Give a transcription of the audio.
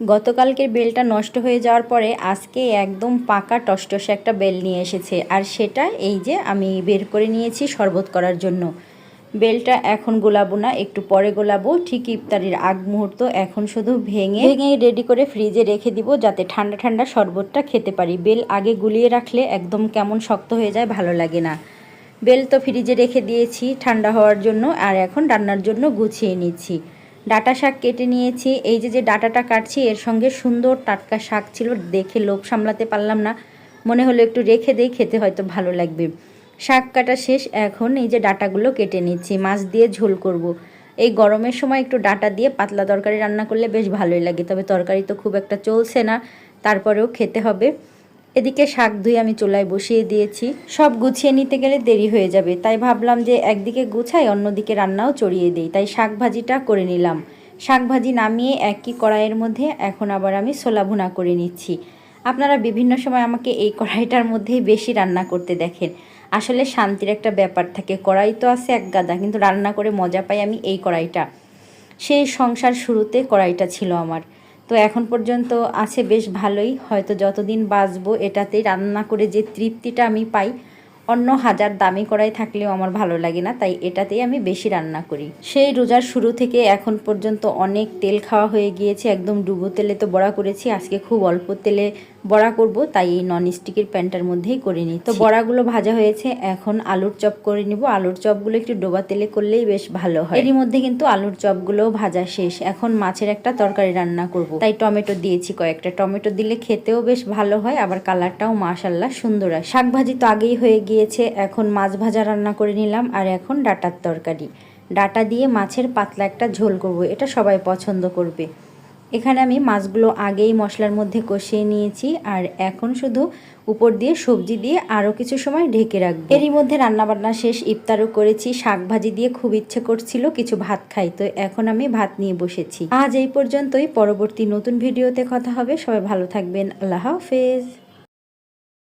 গতকালকের বেলটা নষ্ট হয়ে যাওয়ার পরে আজকে একদম পাকা টসটসে একটা বেল নিয়ে এসেছে। আর সেটা এই যে আমি বের করে নিয়েছি শরবত করার জন্য। বেলটা এখন গোলাবো না, একটু পরে গোলাবো। ঠিক ইফতারির আগ মুহূর্ত, এখন শুধু ভেঙে ভেঙে রেডি করে ফ্রিজে রেখে দিব যাতে ঠান্ডা ঠান্ডা শরবতটা খেতে পারি। বেল আগে গুলিয়ে রাখলে একদম কেমন শক্ত হয়ে যায় ভালো লাগে না। বেল তো ফ্রিজে রেখে দিয়েছি ঠান্ডা হওয়ার জন্য, আর এখন রান্নার জন্য গুছিয়ে নিচ্ছি। ডাটা শাক কেটে নিয়েছি। এই যে যে ডাটাটা কাটছি, এর সঙ্গে সুন্দর টাটকা শাক ছিল, দেখে লোভ সামলাতে পারলাম না। মনে হলো একটু রেখে দেই, খেতে হয়তো ভালো লাগবে। শাক কাটা শেষ, এখন এই যে ডাটাগুলো কেটে নিচ্ছি, মাছ দিয়ে ঝোল করব। এই গরমের সময় একটু ডাটা দিয়ে পাতলা তরকারি রান্না করলে বেশ ভালোই লাগে, তবে তরকারি তো খুব একটা চলছে না, তারপরেও খেতে হবে। এদিকে শাক ধুয়ে আমি চুলায় বসিয়ে দিয়েছি। সব গুছিয়ে নিতে গেলে দেরি হয়ে যাবে। তাই ভাবলাম যে একদিকে গুছাই, অন্যদিকে রান্নাও চড়িয়ে দিই। তাই শাক ভাজিটা করে নিলাম। শাক ভাজি নামিয়ে একই কড়াইয়ের মধ্যে এখন আবার আমি ছোলা ভুনা করে নিচ্ছি। আপনারা বিভিন্ন সময় আমাকে এই কড়াইটার মধ্যেই বেশি রান্না করতে দেখেন। আসলে শান্তির একটা ব্যাপার থাকে। কড়াই তো আছে এক গাদা, কিন্তু রান্না করে মজা পাই আমি এই কড়াইটা। সেই সংসার শুরুতে কড়াইটা ছিল আমার। তো এখন পর্যন্ত আছে বেশ ভালোই। হয়তো যতদিন বাঁচবো এটাতে রান্না করে যে তৃপ্তিটা আমি পাই, অন্য হাজার দামি করাই থাকলেও আমার ভালো লাগে না, তাই এটাতেই আমি বেশি রান্না করি। সেই রোজার শুরু থেকে এখন পর্যন্ত অনেক তেল খাওয়া হয়ে গিয়েছে, একদম ডুবো তেলে তো বড়া করেছি, আজকে খুব অল্প তেলে বড়া করব তাই এই নন স্টিকের প্যানটার মধ্যেই করে নিই। তো বড়াগুলো ভাজা হয়েছে এখন আলুর চপ করে নিব। আলুর চপগুলো একটু ডোবা তেলে করলেই বেশ ভালো হয়। এরই মধ্যে কিন্তু আলুর চপগুলোও ভাজা শেষ। এখন মাছের একটা তরকারি রান্না করব। তাই টমেটো দিয়েছি কয়েকটা। টমেটো দিলে খেতেও বেশ ভালো হয় আবার কালারটাও মাশাল্লাহ সুন্দর হয় শাক ভাজি তো আগেই হয়ে গিয়েছে এখন মাছ ভাজা রান্না করে নিলাম আর এখন ডাটার তরকারি। ডাটা দিয়ে মাছের পাতলা একটা ঝোল করব এটা সবাই পছন্দ করবে। এখানে আমি মাছগুলো আগেই মশলার মধ্যে কষিয়ে নিয়েছি, আর এখন শুধু উপর দিয়ে সবজি দিয়ে আরও কিছু সময় ঢেকে রাখব। এরই মধ্যে রান্নাবান্না শেষ, ইফতারও করেছি, শাক ভাজি দিয়ে খুব ইচ্ছে করছিল কিছু ভাত খাই, তো এখন আমি ভাত নিয়ে বসেছি। আজ এই পর্যন্তই, পরবর্তী নতুন ভিডিওতে কথা হবে, সবাই ভালো থাকবেন, আল্লাহ হাফেজ।